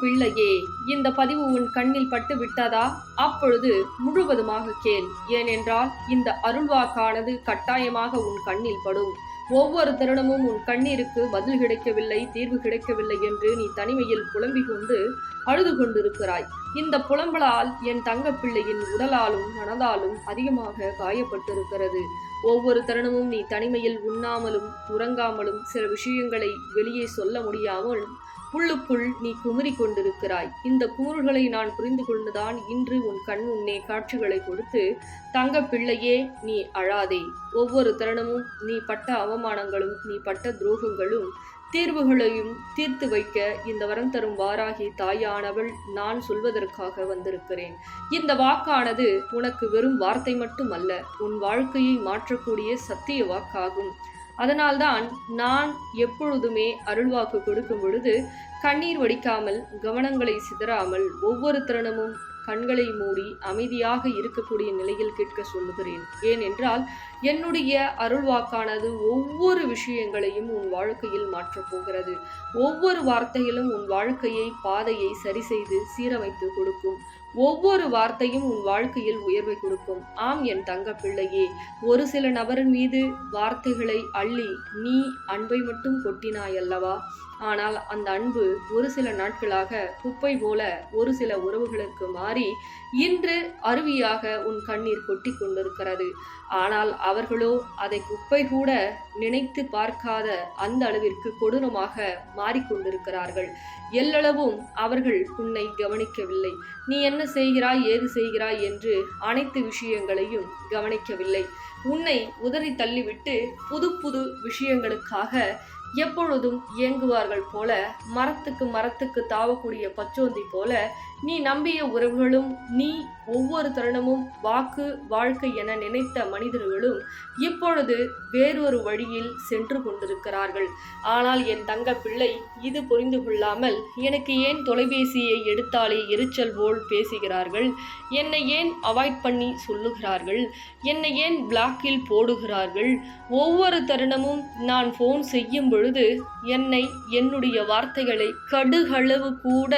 பிள்ளையே இந்த பதிவு உன் கண்ணில் பட்டு விட்டதா? அப்பொழுது முழுவதுமாக கேள். ஏனென்றால் இந்த அருள்வாக்கானது கட்டாயமாக உன் கண்ணில் படும். ஒவ்வொரு தருணமும் உன் கண்ணீருக்கு பதில் கிடைக்கவில்லை தீர்வு கிடைக்கவில்லை என்று நீ தனிமையில் புலம்பிக் கொண்டு அழுது கொண்டிருக்கிறாய். இந்த புலம்பலால் என் தங்கப்பிள்ளையின் உடலாலும் மனதாலும் அதிகமாக காயப்பட்டிருக்கிறது. ஒவ்வொரு தருணமும் நீ தனிமையில் உண்ணாமலும் உறங்காமலும் சில விஷயங்களை வெளியே சொல்ல முடியாமல் உள்ளுக்குள் நீ குமுறி கொண்டிருக்கிறாய் இந்த கூறுகளை நான் புரிந்து கொண்டுதான் இன்று உன் கண் முன்னே காட்சிகளை கொடுத்து தங்க பிள்ளையே நீ அழாதே. ஒவ்வொரு தருணமும் நீ பட்ட அவமானங்களும் நீ பட்ட துரோகங்களும் தீர்வுகளையும் தீர்த்து வைக்க இந்த வரம் தரும் வாராகி தாயானவள் நான் சொல்வதற்காக வந்திருக்கிறேன். இந்த வாக்கானது உனக்கு வெறும் வார்த்தை மட்டும் அல்ல உன் வாழ்க்கையை மாற்றக்கூடிய சத்திய வாக்காகும். அதனால்தான் நான் எப்பொழுதுமே அருள்வாக்கு கொடுக்கும் பொழுது கண்ணீர் வடிக்காமல் கவனங்களை சிதறாமல் ஒவ்வொரு தருணமும் கண்களை மூடி அமைதியாக இருக்கக்கூடிய நிலையில் கேட்க சொல்லுகிறேன். ஏனென்றால் என்னுடைய அருள்வாக்கானது ஒவ்வொரு விஷயங்களையும் உன் வாழ்க்கையில் மாற்றப் போகிறது. ஒவ்வொரு வார்த்தையிலும் உன் வாழ்க்கையை பாதையை சரி செய்து சீரமைத்து கொடுக்கும். ஒவ்வொரு வார்த்தையும் உன் வாழ்க்கையில் உயர்வை கொடுக்கும். ஆம் என் தங்க பிள்ளையே ஒரு சில நபரின் மீது வார்த்தைகளை அள்ளி நீ அன்பை மட்டும் கொட்டினாய் அல்லவா ஆனால் அந்த அன்பு ஒரு சில நாட்களாக குப்பை போல ஒரு சில உறவுகளுக்கு மாறி இன்று அருவியாக உன் கண்ணீர் கொட்டி கொண்டிருக்கிறது. ஆனால் அவர்களோ அதை குப்பை கூட நினைத்து பார்க்காத அந்த அளவிற்கு கொடூரமாக மாறிக்கொண்டிருக்கிறார்கள் எல்லளவும் அவர்கள் உன்னை கவனிக்கவில்லை. நீ என்ன செய்கிறாய் ஏது செய்கிறாய் என்று அனைத்து விஷயங்களையும் கவனிக்கவில்லை. உன்னை உதறி தள்ளிவிட்டு புது புது விஷயங்களுக்காக எப்பொழுதும் இயங்குவார்கள் போல மரத்துக்கு மரத்துக்கு தாவக்கூடிய பச்சோந்தி போல நீ நம்பிய உறவுகளும் நீ ஒவ்வொரு தருணமும் வாக்கு வாழ்க்கை என நினைத்த மனிதர்களும் இப்பொழுது வேறொரு வழியில் சென்று கொண்டிருக்கிறார்கள். ஆனால் என் தங்க பிள்ளை இது புரிந்து கொள்ளாமல் எனக்கு ஏன் தொலைபேசியை எடுத்தாலே எரிச்சல் போல் பேசுகிறார்கள்? என்னை ஏன் அவாய்ட் பண்ணி சொல்லுகிறார்கள்? என்னை ஏன் பிளாக்கில் போடுகிறார்கள்? ஒவ்வொரு தருணமும் நான் ஃபோன் செய்யும் பொழுது என்னை என்னுடைய வார்த்தைகளை கடுகளவு கூட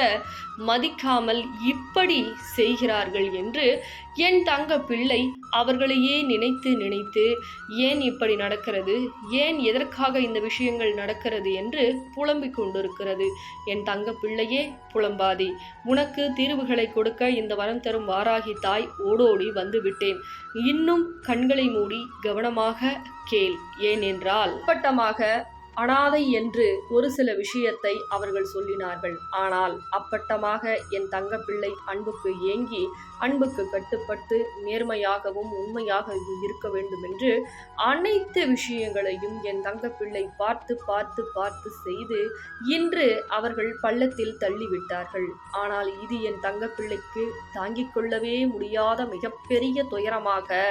மதிக்காமல் இப்படி செய்கிறார்கள் என்று என் தங்க பிள்ளை அவர்களையே நினைத்து நினைத்து ஏன் இப்படி நடக்கிறது? ஏன் எதற்காக இந்த விஷயங்கள் நடக்கிறது? என்று புலம்பிக் கொண்டிருக்கிறது. என் தங்க பிள்ளையே புலம்பாதி. உனக்கு தீர்வுகளை கொடுக்க இந்த வரம் தரும் வாராகி தாய் ஓடோடி வந்து விட்டேன் இன்னும் கண்களை மூடி கவனமாக கேள். ஏனென்றால் அப்பட்டமாக அனாதை என்று ஒரு சில விஷயத்தை அவர்கள் சொல்லினார்கள். ஆனால் அப்பட்டமாக என் தங்கப்பிள்ளை அன்புக்கு ஏங்கி அன்புக்கு கட்டுப்பட்டு நேர்மையாகவும் உண்மையாகவும் இருக்க வேண்டும் என்று அனைத்து விஷயங்களையும் என் தங்கப்பிள்ளை பார்த்து பார்த்து பார்த்து செய்து இன்று அவர்கள் பள்ளத்தில் தள்ளிவிட்டார்கள். ஆனால் இது என் தங்கப்பிள்ளைக்கு தாங்கிக் கொள்ளவே முடியாத மிகப்பெரிய துயரமாக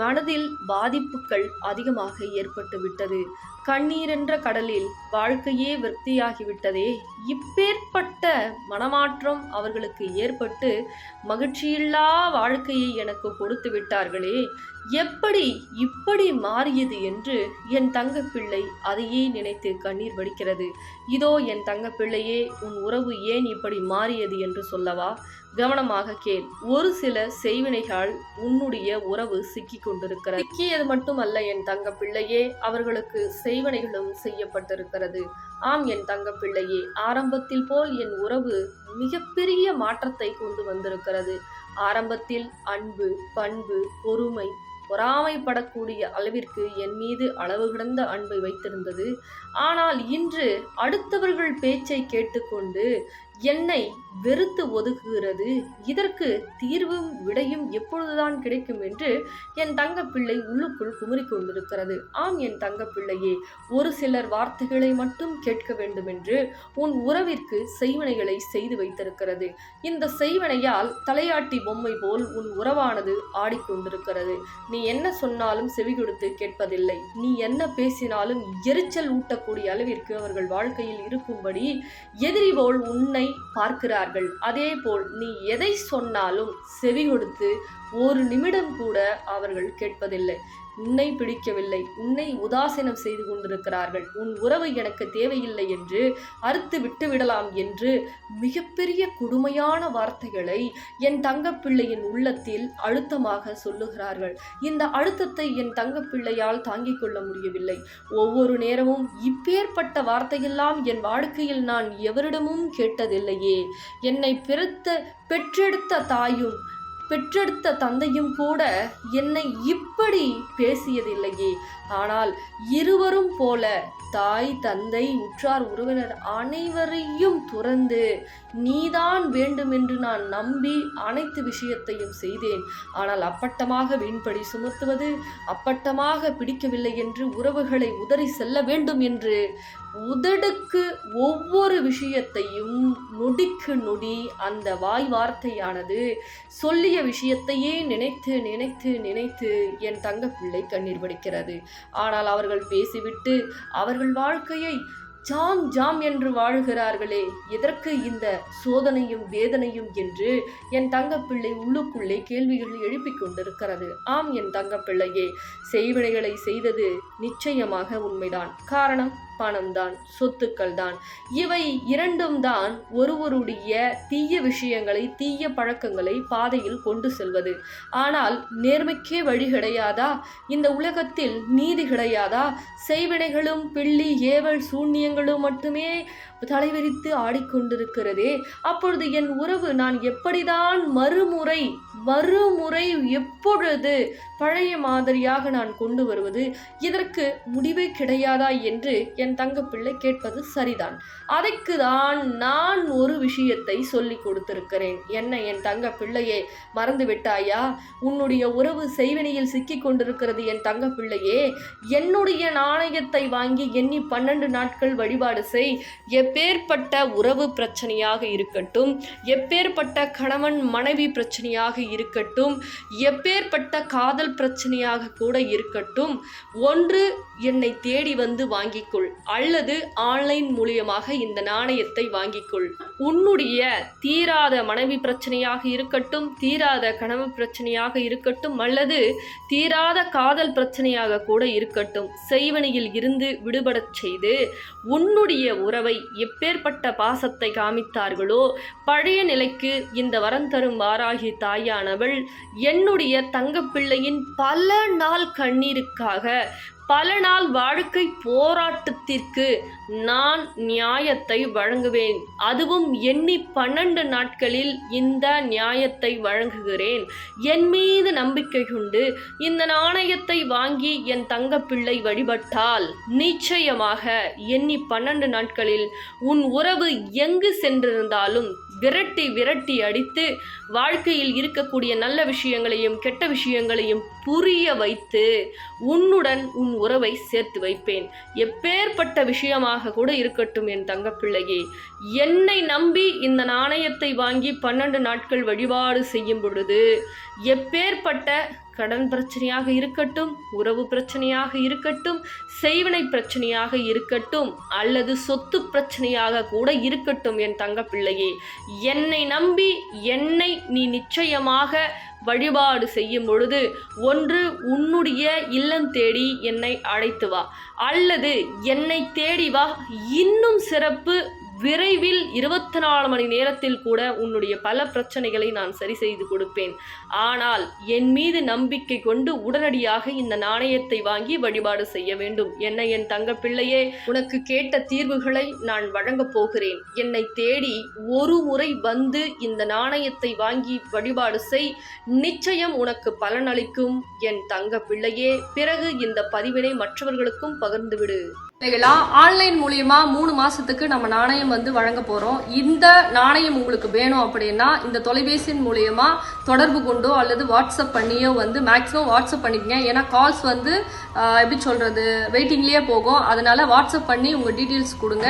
மனதில் பாதிப்புகள் அதிகமாக ஏற்பட்டு விட்டது கண்ணீரென்ற கடலில் வாழ்க்கையே விற்பியாகிவிட்டதே இப்பேற்பட்ட மனமாற்றம் அவர்களுக்கு ஏற்பட்டு மகிழ்ச்சியில்லா வாழ்க்கையை எனக்கு கொடுத்து விட்டார்களே. எப்படி இப்படி மாறியது என்று என் தங்கப்பிள்ளை அதையே நினைத்து கண்ணீர் வடிக்கிறது. இதோ என் தங்கப்பிள்ளையே உன் உறவு ஏன் இப்படி மாறியது என்று சொல்லவா? கவனமாக கேள். ஒரு சில செய்வினைகள் உன்னுடைய உறவு சிக்கி கொண்டிருக்கிறது சிக்கியது மட்டுமல்ல என் தங்க பிள்ளையே அவர்களுக்கு செய்வனைகளும் செய்யப்பட்டிருக்கிறது. ஆம் என் தங்கப்பிள்ளையே ஆரம்பத்தில் போல் என் உறவு மிகப்பெரிய மாற்றத்தை கொண்டு வந்திருக்கிறது. ஆரம்பத்தில் அன்பு பண்பு பொறுமை பொறாமைப்படக்கூடிய அளவிற்கு என் மீது அளவு கிடந்த அன்பை வைத்திருந்தது. ஆனால் இன்று அடுத்தவர்கள் பேச்சை கேட்டுக்கொண்டு என்னை வெறுத்து ஒதுக்குகிறது. இதற்கு தீர்வும் விடையும் எப்பொழுதுதான் கிடைக்கும் என்று என் தங்கப்பிள்ளை உள்ளுக்குள் குமுறிக் கொண்டிருக்கிறது. ஆம் என் தங்கப்பிள்ளையே ஒரு சிலர் வார்த்தைகளை மட்டும் கேட்க வேண்டும் என்று உன் உறவிற்கு செய்வனைகளை செய்து வைத்திருக்கிறது. இந்த செய்வனையால் தலையாட்டி பொம்மை போல் உன் உறவானது ஆடிக்கொண்டிருக்கிறது. நீ என்ன சொன்னாலும் செவி கொடுத்து கேட்பதில்லை. நீ என்ன பேசினாலும் எரிச்சல் ஊட்டக்கூடிய அளவிற்கு அவர்கள் வாழ்க்கையில் இருக்கும்படி எதிரி போல் உன்னை பார்க்கிறார்கள். அதேபோல் நீ எதை சொன்னாலும் செவி கொடுத்து ஒரு நிமிடம் கூட அவர்கள் கேட்பதில்லை. உன்னை பிடிக்கவில்லை உன்னை உதாசீனம் செய்து கொண்டிருக்கிறார்கள். உன் உறவு எனக்கு தேவையில்லை என்று அறுத்து விட்டு விடலாம் என்று மிகப்பெரிய கொடுமையான வார்த்தைகளை என் தங்கப்பிள்ளையின் உள்ளத்தில் அழுத்தமாக சொல்லுகிறார்கள். இந்த அழுத்தத்தை என் தங்கப்பிள்ளையால் தாங்கிக் கொள்ள முடியவில்லை. ஒவ்வொரு நேரமும் இப்பேற்பட்ட வார்த்தையெல்லாம் என் வாழ்க்கையில் நான் எவரிடமும் கேட்டதில்லையே. என்னை பிறத்த பெற்றெடுத்த தாயும் பெற்றெடுத்த தந்தையும் கூட என்னை இப்படி பேசியதில்லையே. ஆனால் இருவரும் போல தாய் தந்தை உற்றார் உறவினர் அனைவரையும் துறந்து நீதான் வேண்டும் என்று நான் நம்பி அனைத்து விஷயத்தையும் செய்தேன். ஆனால் அப்பட்டமாக வீண்படி சுமத்துவது அப்பட்டமாக பிடிக்கவில்லை என்று உறவுகளை உதறி செல்ல வேண்டும் என்று உதடுக்கு ஒவ்வொரு விஷயத்தையும் நொடிக்கு நொடி அந்த வாய் வார்த்தையானது சொல்லிய விஷயத்தையே நினைத்து நினைத்து நினைத்து என் தங்கப்பிள்ளை கண்ணீர் வடிக்கிறது. ஆனால் அவர்கள் பேசிவிட்டு அவர்கள் வாழ்க்கையை ஜாம் ஜாம் என்று வாழுகிறார்களே எதற்கு இந்த சோதனையும் வேதனையும்? என்று என் தங்கப்பிள்ளை உள்ளுக்குள்ளே கேள்விகள் எழுப்பிக் கொண்டிருக்கிறது. ஆம் என் தங்கப்பிள்ளையே செய்வினைகளை செய்தது நிச்சயமாக உண்மைதான். காரணம்? பணம்தான் சொத்துக்கள் தான் இவை இரண்டும் தான் ஒருவருடைய தீய விஷயங்களை தீய பழக்கங்களை பாதையில் கொண்டு செல்வது. ஆனால் நேர்மைக்கே வழி கிடையாதா? இந்த உலகத்தில் நீதி கிடையாதா? செய்வினைகளும் பிள்ளி ஏவல் சூன்யங்களும் மட்டுமே தலைவிரித்து ஆடிக்கொண்டிருக்கிறதே. அப்பொழுது என் உறவு நான் எப்படிதான் மறுமுறை மறுமுறை எப்பொழுது பழைய மாதிரியாக நான் கொண்டு வருவது இதற்கு முடிவே கிடையாதா என்று என் தங்கப்பிள்ளை கேட்பது சரிதான். அதற்கு தான் நான் ஒரு விஷயத்தை சொல்லி கொடுத்திருக்கிறேன். என்ன என் தங்க பிள்ளையே மறந்து விட்டாயா உன்னுடைய உறவு செய்வினையில் சிக்கிக் கொண்டிருக்கிறது என் தங்க பிள்ளையே என்னுடைய நாணயத்தை வாங்கி எண்ணி பன்னெண்டு நாட்கள் வழிபாடு செய். எப்பேற்பட்ட உறவு பிரச்சனையாக இருக்கட்டும் எப்பேற்பட்ட கணவன் மனைவி பிரச்சனையாக இருக்கட்டும் எப்பேற்பட்ட காதல் பிரச்சனையாக கூட இருக்கட்டும். ஒன்று என்னை தேடி வந்து வாங்கிக்கொள். அல்லது ஆன்லைன் மூலியமாக இந்த நாணயத்தை வாங்கிக்கொள். உன்னுடைய தீராத மனைவி பிரச்சனையாக இருக்கட்டும் தீராத கனவு பிரச்சனையாக இருக்கட்டும் அல்லது தீராத காதல் பிரச்சனையாக கூட இருக்கட்டும். செய்வனையில் இருந்து விடுபடச் செய்து உன்னுடைய உறவை எப்பேற்பட்ட பாசத்தை காமித்தார்களோ பழைய நிலைக்கு இந்த வரம் தரும் வாராகி தாயானவள் என்னுடைய தங்கப்பிள்ளையின் பல நாள் கண்ணீருக்காக பல நாள் வாழ்க்கை போராட்டத்திற்கு நான் நியாயத்தை வழங்குவேன். அதுவும் எண்ணி பன்னெண்டு நாட்களில் இந்த நியாயத்தை வழங்குகிறேன். என் மீது நம்பிக்கை கொண்டு இந்த நாணயத்தை வாங்கி என் தங்கப்பிள்ளை வழிபட்டால் நிச்சயமாக எண்ணி பன்னெண்டு நாட்களில் உன் உறவு எங்கு சென்றிருந்தாலும் விரட்டி விரட்டி அடித்து வாழ்க்கையில் இருக்கக்கூடிய நல்ல விஷயங்களையும் கெட்ட விஷயங்களையும் புரிய வைத்து உன்னுடன் உன் உறவை சேர்த்து வைப்பேன். எப்பேற்பட்ட விஷயமாக கூட இருக்கட்டும் என் தங்கப்பிள்ளையே. என்னை நம்பி இந்த நாணயத்தை வாங்கி பன்னெண்டு நாட்கள் வழிபாடு செய்யும் பொழுது எப்பேற்பட்ட கடன் பிரச்சனையாக இருக்கட்டும் உறவு பிரச்சனையாக இருக்கட்டும் செய்வினை பிரச்சனையாக இருக்கட்டும் அல்லது சொத்து பிரச்சனையாக கூட இருக்கட்டும் என் தங்கப்பிள்ளையே. என்னை நம்பி என்னை நீ நிச்சயமாக வழிபாடு செய்யும் பொழுது ஒன்று உன்னுடைய இல்லம் தேடி என்னை அழைத்து வா. அல்லது என்னை தேடி வா. இன்னும் சிறப்பு விரைவில் இருபத்தி நாலு மணி நேரத்தில் கூட உன்னுடைய பல பிரச்சனைகளை நான் சரி செய்து கொடுப்பேன். ஆனால் என் மீது நம்பிக்கை கொண்டு உடனடியாக இந்த நாணயத்தை வாங்கி வழிபாடு செய்ய வேண்டும். என்ன என் தங்க பிள்ளையே உனக்கு கேட்ட தீர்வுகளை நான் வழங்கப் போகிறேன். என்னை தேடி ஒரு முறை வந்து இந்த நாணயத்தை வாங்கி வழிபாடு செய். நிச்சயம் உனக்கு பலனளிக்கும். என் தங்க பிள்ளையே பிறகு இந்த பதிவினை மற்றவர்களுக்கும் பகிர்ந்துவிடு. ஆன்லைன் மூலியமா மூணு மாசத்துக்கு நம்ம நாணயம் வந்து வழங்க போறோம். இந்த நாணயம் உங்களுக்கு வேணும் அப்படின்னா இந்த தொலைபேசியின் மூலியமா தொடர்பு கொண்டோ அல்லது வாட்ஸ்அப் பண்ணியோ வந்து மேக்ஸிமம் வாட்ஸ்அப் பண்ணிக்கங்க. ஏன்னா கால்ஸ் வந்து எப்படி சொல்றது வெயிட்டிங்லயே போகும். அதனால வாட்ஸ்அப் பண்ணி உங்க டீட்டெயில்ஸ் கொடுங்க.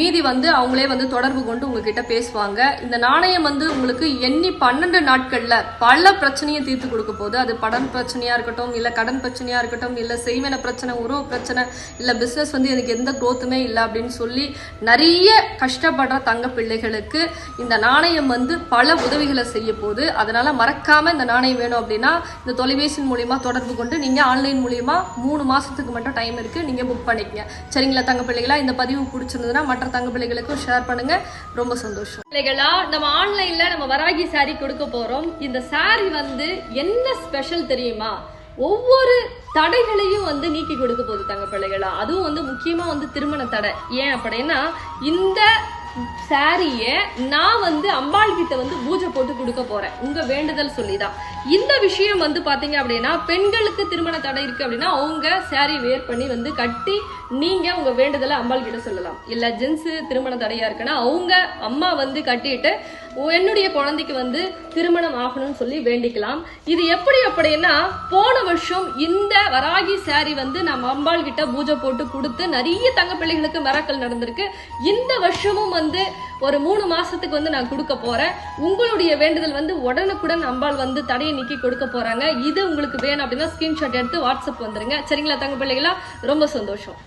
மீதி வந்து அவங்களே வந்து தொடர்பு கொண்டு உங்ககிட்ட பேசுவாங்க. இந்த நாணயம் வந்து உங்களுக்கு எண்ணி பன்னெண்டு நாட்கள்ல பல பிரச்சனையை தீர்த்து கொடுக்க போகுது. அது படம் பிரச்சனையா இருக்கட்டும் இல்ல கடன் பிரச்சனையா இருக்கட்டும் இல்ல செய்வன பிரச்சனை உறவு பிரச்சனை இல்ல பிசினஸ் வந்து வந்து எனக்கு எந்த க்ரோத்துமே இல்லை அப்படின்னு சொல்லி நிறைய கஷ்டப்படுற தங்க பிள்ளைகளுக்கு இந்த நாணயம் வந்து பல உதவிகளை செய்ய போகுது. அதனால மறக்காம இந்த நாணயம் வேணும் அப்படின்னா இந்த தொலைபேசி மூலியமா தொடர்பு கொண்டு நீங்க ஆன்லைன் மூலியமா மூணு மாசத்துக்கு மட்டும் டைம் இருக்கு நீங்க புக் பண்ணிக்கங்க. சரிங்களா தங்க பிள்ளைகளா? இந்த பதிவு பிடிச்சிருந்ததுன்னா மற்ற தங்க பிள்ளைகளுக்கும் ஷேர் பண்ணுங்க. ரொம்ப சந்தோஷம். பிள்ளைகளா நம்ம ஆன்லைன்ல நம்ம வராகி சாரி கொடுக்க போறோம். இந்த சாரி வந்து என்ன ஸ்பெஷல் தெரியுமா? ஒவ்வொரு தடைகளையும் வந்து நீக்கி கொடுக்க போகுது தங்க பிள்ளைகளா அதுவும் வந்து முக்கியமா வந்து திருமண தடை. ஏன் அப்படின்னா இந்த சாரிய நான் வந்து அம்பாள் கிட்ட வந்து பூஜை போட்டு கொடுக்க போறேன். உங்க வேண்டுதல் சொல்லிதான். இந்த விஷயம் வந்து பாத்தீங்க அப்படின்னா பெண்களுக்கு திருமண தடை இருக்கு அப்படின்னா அவங்க சாரி வேர் பண்ணி வந்து கட்டி நீங்க உங்க வேண்டுதலை அம்பாள் கிட்ட சொல்லலாம். இல்ல ஜென்ஸ் திருமண தடையா இருக்குன்னா அவங்க அம்மா வந்து கட்டிட்டு என்னுடைய குழந்தைக்கு வந்து திருமணம் ஆகணும்னு சொல்லி வேண்டிக்கலாம். இது எப்படி அப்படின்னா போன வருஷம் இந்த வராகி சாரி வந்து நம்ம அம்பாள் கிட்ட பூஜை போட்டு கொடுத்து நிறைய தங்க பிள்ளைகளுக்கு மிராக்கள் நடந்திருக்கு. இந்த வருஷமும் வந்து ஒரு மூணு மாசத்துக்கு வந்து நான் கொடுக்க போறேன். உங்களுடைய வேண்டுதல் வந்து உடனுக்குடன் அம்பாள் வந்து தடையை நீக்கி கொடுக்க போறாங்க. இது உங்களுக்கு வேணும் அப்படின்னா ஸ்கிரீன்ஷாட் எடுத்து வாட்ஸ்அப் வந்துருங்க. சரிங்களா தங்க பிள்ளைகளா? ரொம்ப சந்தோஷம்.